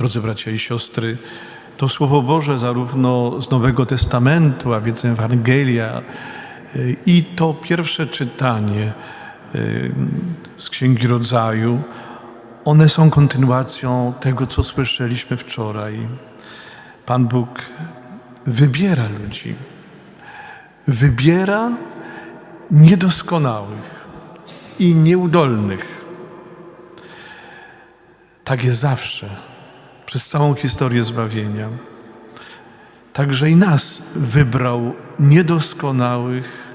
Drodzy bracia i siostry, to Słowo Boże zarówno z Nowego Testamentu, a więc Ewangelia i to pierwsze czytanie z Księgi Rodzaju, one są kontynuacją tego, co słyszeliśmy wczoraj. Pan Bóg wybiera ludzi. Wybiera niedoskonałych i nieudolnych. Tak jest zawsze, przez całą historię zbawienia. Także i nas wybrał niedoskonałych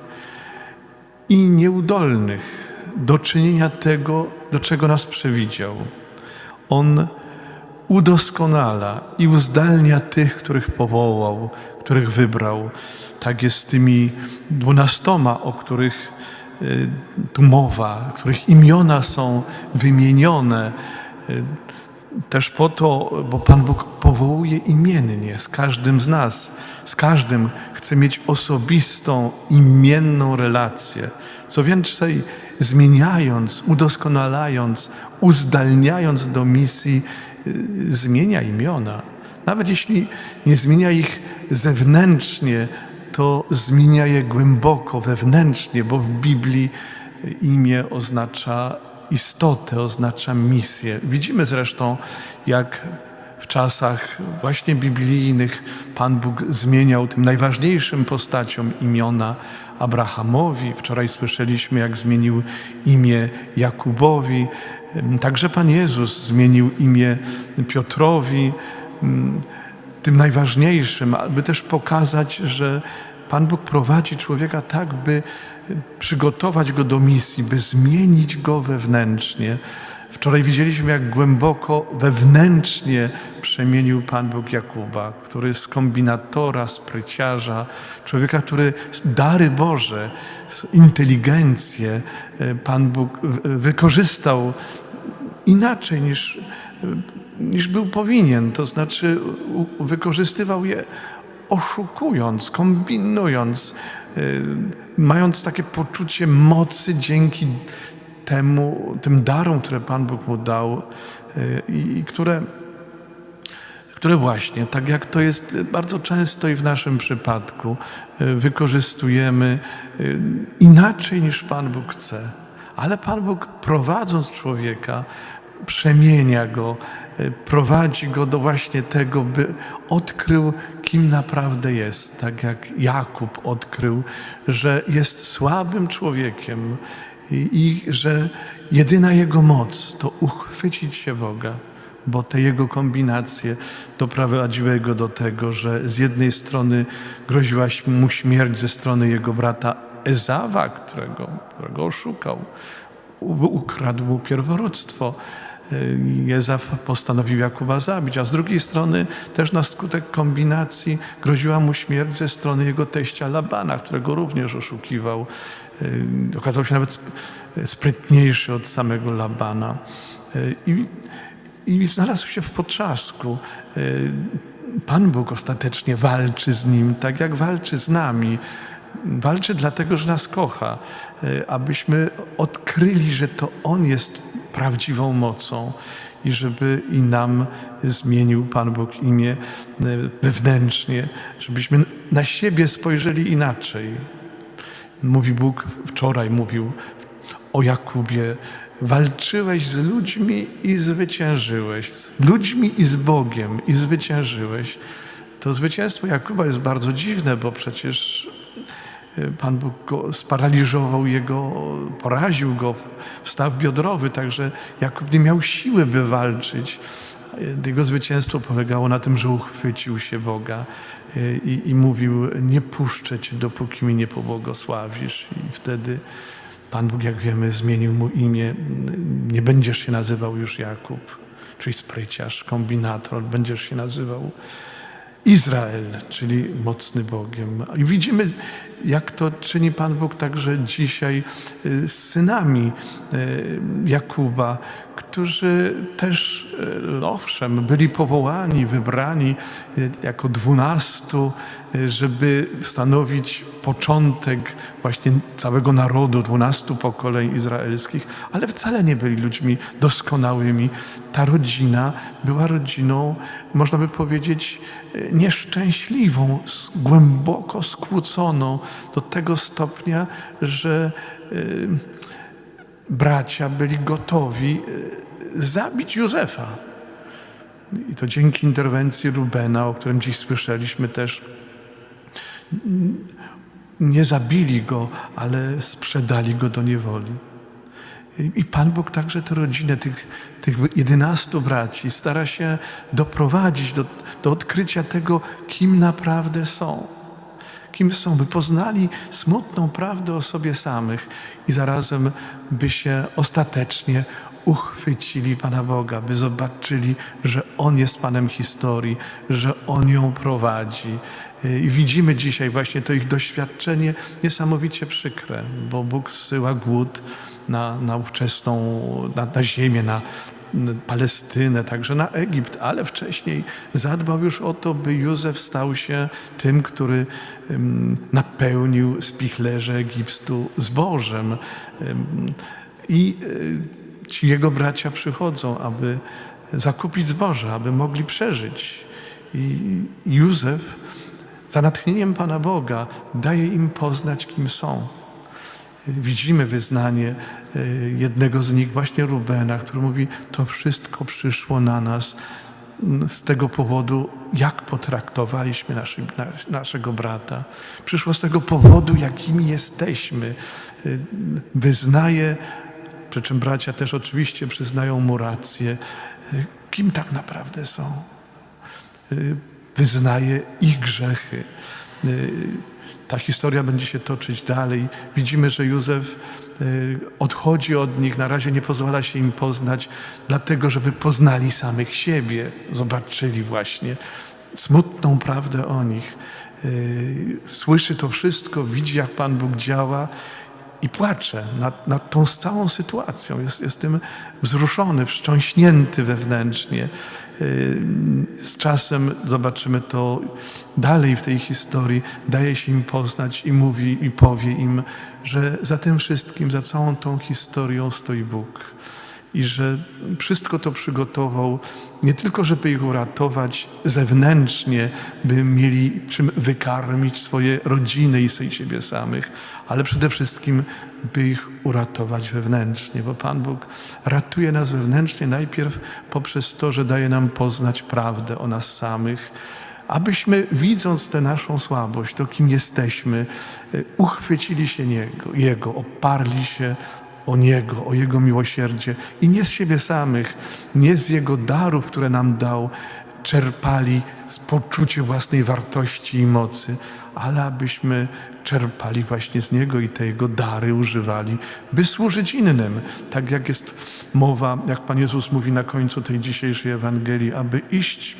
i nieudolnych do czynienia tego, do czego nas przewidział. On udoskonala i uzdalnia tych, których powołał, których wybrał. Tak jest z tymi dwunastoma, o których y, tu mowa, których imiona są wymienione. Też po to, bo Pan Bóg powołuje imiennie z każdym z nas. Z każdym chce mieć osobistą, imienną relację. Co więcej, zmieniając, udoskonalając, uzdalniając do misji, y, zmienia imiona. Nawet jeśli nie zmienia ich zewnętrznie, to zmienia je głęboko, wewnętrznie, bo w Biblii imię oznacza istotę, oznacza misję. Widzimy zresztą, jak w czasach właśnie biblijnych Pan Bóg zmieniał tym najważniejszym postaciom imiona Abrahamowi. Wczoraj słyszeliśmy, jak zmienił imię Jakubowi. Także Pan Jezus zmienił imię Piotrowi tym najważniejszym, aby też pokazać, że Pan Bóg prowadzi człowieka tak, by przygotować go do misji, by zmienić go wewnętrznie. Wczoraj widzieliśmy, jak głęboko wewnętrznie przemienił Pan Bóg Jakuba, który z kombinatora, spryciarza, człowieka, który dary Boże, inteligencję Pan Bóg wykorzystał inaczej niż niż był powinien. To znaczy wykorzystywał je oszukując, kombinując, y, mając takie poczucie mocy dzięki temu, tym darom, które Pan Bóg mu dał y, i, i które, które właśnie, tak jak to jest bardzo często i w naszym przypadku, y, wykorzystujemy inaczej niż Pan Bóg chce. Ale Pan Bóg prowadząc człowieka, przemienia go, y, prowadzi go do właśnie tego, by odkrył, kim naprawdę jest. Tak jak Jakub odkrył, że jest słabym człowiekiem i, i że jedyna jego moc to uchwycić się Boga bo te jego kombinacje doprowadziły go do tego, że z jednej strony groziła mu śmierć ze strony jego brata Ezawa, którego, którego oszukał, ukradł mu pierworództwo. Y, Ezaw postanowił Jakuba zabić, a z drugiej strony też na skutek kombinacji groziła mu śmierć ze strony jego teścia Labana, którego również oszukiwał. Y, Okazał się nawet sp- sprytniejszy od samego Labana. Y, I i znalazł się w potrzasku. Pan Bóg ostatecznie walczy z nim, tak jak walczy z nami. Walczy dlatego, że nas kocha, abyśmy odkryli, że to On jest prawdziwą mocą i żeby i nam zmienił Pan Bóg imię y, wewnętrznie, żebyśmy na siebie spojrzeli inaczej. Mówi Bóg, wczoraj mówił o Jakubie, walczyłeś z ludźmi i zwyciężyłeś. Z ludźmi i z Bogiem i zwyciężyłeś. To zwycięstwo Jakuba jest bardzo dziwne, bo przecież Pan Bóg go sparaliżował jego, poraził go w staw biodrowy, także Jakub nie miał siły, by walczyć. Jego zwycięstwo polegało na tym, że uchwycił się Boga y, i, i mówił: Nie puszczę cię, dopóki mi nie pobłogosławisz. I wtedy Pan Bóg, jak wiemy, zmienił mu imię. Nie będziesz się nazywał już Jakub, czyli spryciarz, kombinator, będziesz się nazywał Izrael, czyli mocny Bogiem. I widzimy, jak to czyni Pan Bóg także dzisiaj y, z synami y, Jakuba, którzy też, e, owszem, byli powołani, wybrani e, jako dwunastu, e, żeby stanowić początek właśnie całego narodu, dwunastu pokoleń izraelskich, ale wcale nie byli ludźmi doskonałymi. Ta rodzina była rodziną, można by powiedzieć, nieszczęśliwą, głęboko skłóconą do tego stopnia, że bracia byli gotowi e, zabić Józefa. I to dzięki interwencji Rubena, o którym dziś słyszeliśmy też, nie zabili go, ale sprzedali go do niewoli. I- Pan Bóg także tę rodzinę, tych, tych jedenastu braci, stara się doprowadzić do, do odkrycia tego, kim naprawdę są. Kim są, by poznali smutną prawdę o sobie samych i zarazem by się ostatecznie uchwycili Pana Boga, by zobaczyli, że On jest Panem historii, że On ją prowadzi. I widzimy dzisiaj właśnie to ich doświadczenie niesamowicie przykre, bo Bóg zsyła głód na, na ówczesną, na, na ziemię, na Palestynę, także na Egipt, ale wcześniej zadbał już o to, by Józef stał się tym, który napełnił spichlerze Egiptu zbożem. Em, I e, jego bracia przychodzą, aby zakupić zboże, aby mogli przeżyć. I Józef za natchnieniem Pana Boga daje im poznać, kim są. Widzimy wyznanie e, jednego z nich, właśnie Rubena, który mówi: To wszystko przyszło na nas z tego powodu, jak potraktowaliśmy naszy, na, naszego brata. Przyszło z tego powodu, jakimi jesteśmy. E, Wyznaje, przy czym bracia też oczywiście przyznają mu rację, e, kim tak naprawdę są wyznaje ich grzechy. Ta historia będzie się toczyć dalej. Widzimy, że Józef y, odchodzi od nich, na razie nie pozwala się im poznać, dlatego żeby poznali samych siebie, zobaczyli właśnie smutną prawdę o nich. Y, Słyszy to wszystko, widzi jak Pan Bóg działa i płacze nad, nad tą całą sytuacją. Jest, jest tym wzruszony, wstrząśnięty wewnętrznie. Yy, Z czasem zobaczymy to dalej w tej historii. Daje się im poznać i mówi i powie im, że za tym wszystkim, za całą tą historią stoi Bóg. I że wszystko to przygotował nie tylko, żeby ich uratować zewnętrznie, by mieli czym wykarmić swoje rodziny i siebie samych, ale przede wszystkim, by ich uratować wewnętrznie, bo Pan Bóg ratuje nas wewnętrznie najpierw poprzez to, że daje nam poznać prawdę o nas samych, abyśmy widząc tę naszą słabość, to kim jesteśmy, y, uchwycili się Niego, Jego, oparli się o Niego, o Jego miłosierdzie i nie z siebie samych, nie z Jego darów, które nam dał, czerpali z poczucia własnej wartości i mocy, ale abyśmy czerpali właśnie z Niego i te Jego dary używali, by służyć innym. Tak jak jest mowa, jak Pan Jezus mówi na końcu tej dzisiejszej Ewangelii, aby iść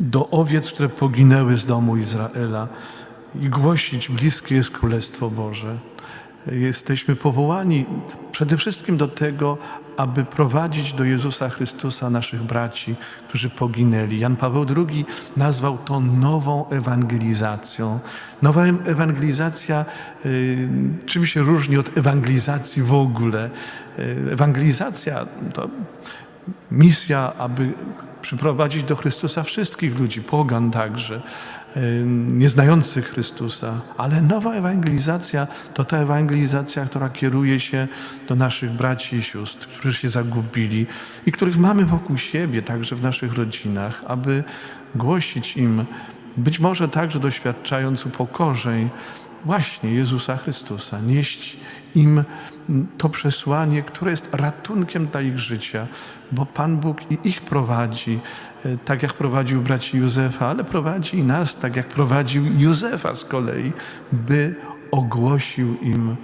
do owiec, które poginęły z domu Izraela i głosić, bliskie jest Królestwo Boże. Jesteśmy powołani przede wszystkim do tego, aby prowadzić do Jezusa Chrystusa naszych braci, którzy poginęli. Jan Paweł II nazwał to nową ewangelizacją. Nowa ewangelizacja y, czym się różni od ewangelizacji w ogóle? Y, Ewangelizacja to misja, aby przyprowadzić do Chrystusa wszystkich ludzi, pogan także, y, nieznających Chrystusa. Ale nowa ewangelizacja to ta ewangelizacja, która kieruje się do naszych braci i sióstr, którzy się zagubili i których mamy wokół siebie, także w naszych rodzinach, aby głosić im, być może także doświadczając upokorzeń, właśnie Jezusa Chrystusa, nieść im to przesłanie, które jest ratunkiem dla ich życia, bo Pan Bóg i ich prowadzi, e, tak jak prowadził braci Józefa, ale prowadzi i nas, tak jak prowadził Józefa z kolei, by ogłosił im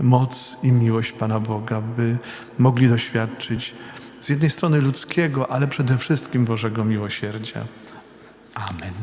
moc i miłość Pana Boga, by mogli doświadczyć z jednej strony ludzkiego, ale przede wszystkim Bożego miłosierdzia. Amen.